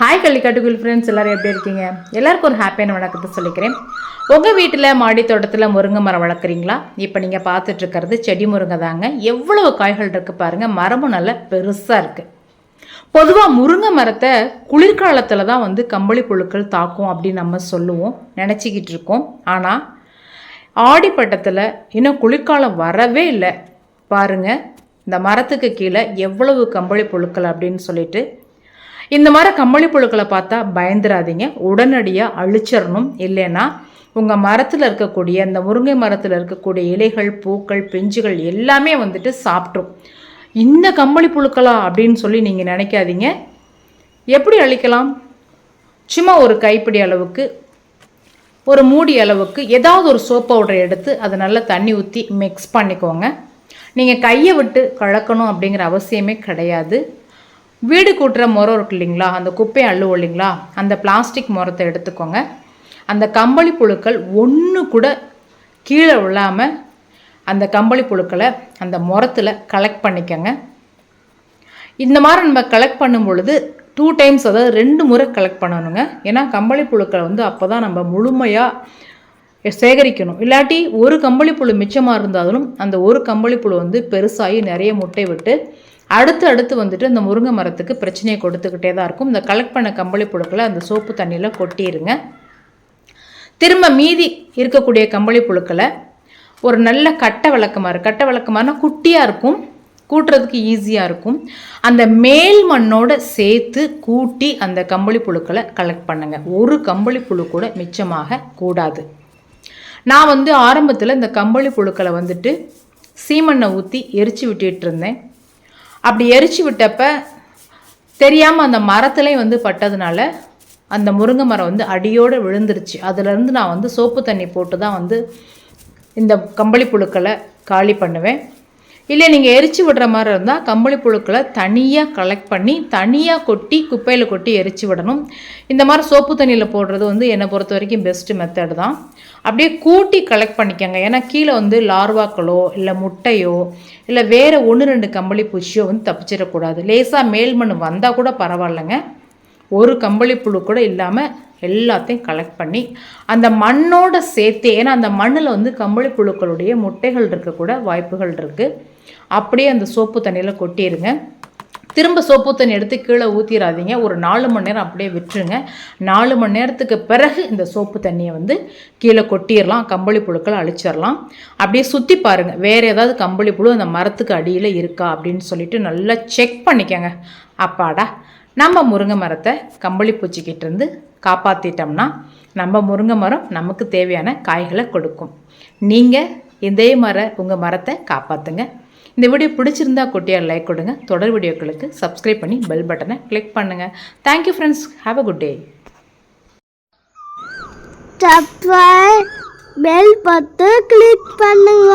Hi கள்ளிக்காட்டுக்குள் friends எல்லோரும் எப்படி இருக்கீங்க? எல்லாருக்கும் ஒரு ஹாப்பியான வணக்கத்தை சொல்லிக்கிறேன். உங்கள் வீட்டில் மாடி தோட்டத்தில் முருங்கை மரம் வளர்க்குறீங்களா? இப்போ நீங்கள் பார்த்துட்ருக்கிறது செடி முருங்கை தாங்க. எவ்வளவு காய்கள் இருக்குது பாருங்கள் மரமும் நல்லா பெருசாக இருக்குது பொதுவாக முருங்கை மரத்தை குளிர்காலத்தில் தான் வந்து கம்பளி புழுக்கள் தாக்கும் அப்படின்னு நம்ம சொல்லுவோம். நினச்சிக்கிட்டு இருக்கோம். ஆனால் ஆடிப்பட்டத்தில் இன்னும் குளிர்காலம் வரவே இல்லை. பாருங்கள் இந்த மரத்துக்கு கீழே எவ்வளவு கம்பளி புழுக்கள் அப்படின்னு சொல்லிட்டு இந்த மாதிரி கம்பளி புழுக்களை பார்த்தா பயந்துராதீங்க. உடனடியாக அழிச்சிடணும் இல்லைன்னா உங்கள் மரத்தில் இருக்கக்கூடிய இந்த முருங்கை மரத்தில் இருக்கக்கூடிய இலைகள் பூக்கள் பிஞ்சுகள் எல்லாமே வந்துட்டு சாப்பிட்ரும். இந்த கம்பளி புழுக்களா அப்படின்னு சொல்லி நீங்கள் நினைக்காதீங்க. எப்படி அழிக்கலாம்? சும்மா ஒரு கைப்பிடி அளவுக்கு ஒரு மூடி அளவுக்கு ஏதாவது ஒரு சோப் பவுடரை எடுத்து அதை நல்லா தண்ணி ஊற்றி மிக்ஸ் பண்ணிக்கோங்க. நீங்கள் கையை விட்டு கலக்கணும் அப்படிங்கிற அவசியமே கிடையாது. வீடு கூட்டுற முறம் இருக்கு இல்லைங்களா? அந்த குப்பையை அள்ளுவோம் இல்லைங்களா? அந்த பிளாஸ்டிக் முறத்தை எடுத்துக்கோங்க. அந்த கம்பளி புழுக்கள் ஒன்று கூட கீழே விழாமல் அந்த கம்பளி புழுக்களை அந்த முறத்தில் கலெக்ட் பண்ணிக்கோங்க. இந்த மாதிரி நம்ம கலெக்ட் பண்ணும் பொழுது டூ டைம்ஸ் அதாவது ரெண்டு முறை கலெக்ட் பண்ணணுங்க. ஏன்னா கம்பளி புழுக்களை வந்து அப்போ தான் நம்ம முழுமையாக சேகரிக்கணும். இல்லாட்டி ஒரு கம்பளி புழு மிச்சமாக இருந்தாலும் அந்த ஒரு கம்பளி புழு வந்து பெருசாகி நிறைய முட்டை விட்டு அடுத்து அடுத்து வந்துட்டு இந்த முருங்கை மரத்துக்கு பிரச்சனையை கொடுத்துக்கிட்டே தான் இருக்கும். இந்த கலெக்ட் பண்ண கம்பளி புழுக்களை அந்த சோப்பு தண்ணியில் கொட்டிடுங்க திரும்ப மீதி இருக்கக்கூடிய கம்பளி புழுக்களை ஒரு நல்ல கட்டை விளக்கமாறு கட்டை விளக்கமாறுனா குட்டியாக இருக்கும் கூட்டுறதுக்கு ஈஸியாக இருக்கும். அந்த மேல் மண்ணோட சேர்த்து கூட்டி அந்த கம்பளி புழுக்களை கலெக்ட் பண்ணுங்கள் ஒரு கம்பளி புழு கூட மிச்சமாக கூடாது. நான் வந்து ஆரம்பத்தில் இந்த கம்பளி புழுக்களை வந்துட்டு சீமண்ணை ஊற்றி எரிச்சு விட்டுட்டு இருந்தேன். அப்படி எரிச்சு விட்டப்ப தெரியாமல் அந்த மரத்துலேயும் வந்து பட்டதுனால அந்த முருங்கை மரம் வந்து அடியோடு விழுந்துருச்சு. அதுலேருந்து நான் வந்து சோப்பு தண்ணி போட்டு தான் வந்து இந்த கம்பளி புழுக்களை காலி பண்ணுவேன். இல்லை நீங்கள் எரிச்சு விடுற மாதிரி இருந்தால் கம்பளி புழுக்களை தனியாக கலெக்ட் பண்ணி தனியாக கொட்டி குப்பையில் கொட்டி எரிச்சு விடணும். இந்த மாதிரி சோப்பு தண்ணியில் போடுறது வந்து என்னை பொறுத்த வரைக்கும் பெஸ்ட்டு மெத்தடு தான். அப்படியே கூட்டி கலெக்ட் பண்ணிக்கோங்க. ஏன்னா கீழே வந்து லார்வாக்களோ இல்லை முட்டையோ இல்லை வேறு ஒன்று ரெண்டு கம்பளி பூச்சியோ வந்து தப்பிச்சிடக்கூடாது. லேசாக மேல் மண் வந்தால் கூட பரவாயில்லைங்க. ஒரு கம்பளி புழு கூட இல்லாமல் எல்லாத்தையும் கலெக்ட் பண்ணி அந்த மண்ணோட சேர்த்தே ஏன்னா அந்த மண்ணில் வந்து கம்பளி புழுக்களுடைய முட்டைகள் இருக்கக்கூட வாய்ப்புகள் இருக்குது அப்படியே அந்த சோப்பு தண்ணியில் கொட்டிடுங்க திரும்ப சோப்பு தண்ணி எடுத்து கீழே ஊற்றிடாதீங்க ஒரு நாலு மணி நேரம் அப்படியே விட்டுருங்க. நாலு மணி நேரத்துக்கு பிறகு இந்த சோப்பு தண்ணியை வந்து கீழே கொட்டிடலாம் கம்பளி புழுக்களை அழிச்சிடலாம் அப்படியே சுற்றி பாருங்கள் வேறு ஏதாவது கம்பளி புழு அந்த மரத்துக்கு அடியில் இருக்கா அப்படின்னு சொல்லிட்டு நல்லா செக் பண்ணிக்கோங்க. அப்பாடா நம்ம முருங்கை மரத்தை கம்பளி பூச்சிக்கிட்ட இருந்து காப்பாற்றிட்டோம்னா நம்ம முருங்கை மரம் நமக்கு தேவையான காய்களை கொடுக்கும். நீங்கள் இதே மர உங்கள் மரத்தை காப்பாற்றுங்க இந்த வீடியோ பிடிச்சிருந்தா குட்டியாக லைக் கொடுங்க. தொடர் வீடியோக்களுக்கு சப்ஸ்கிரைப் பண்ணி பெல் பட்டனை கிளிக் பண்ணுங்கள் thank you friends have a good day subscribe bell பட்டு கிளிக் பண்ணுங்க.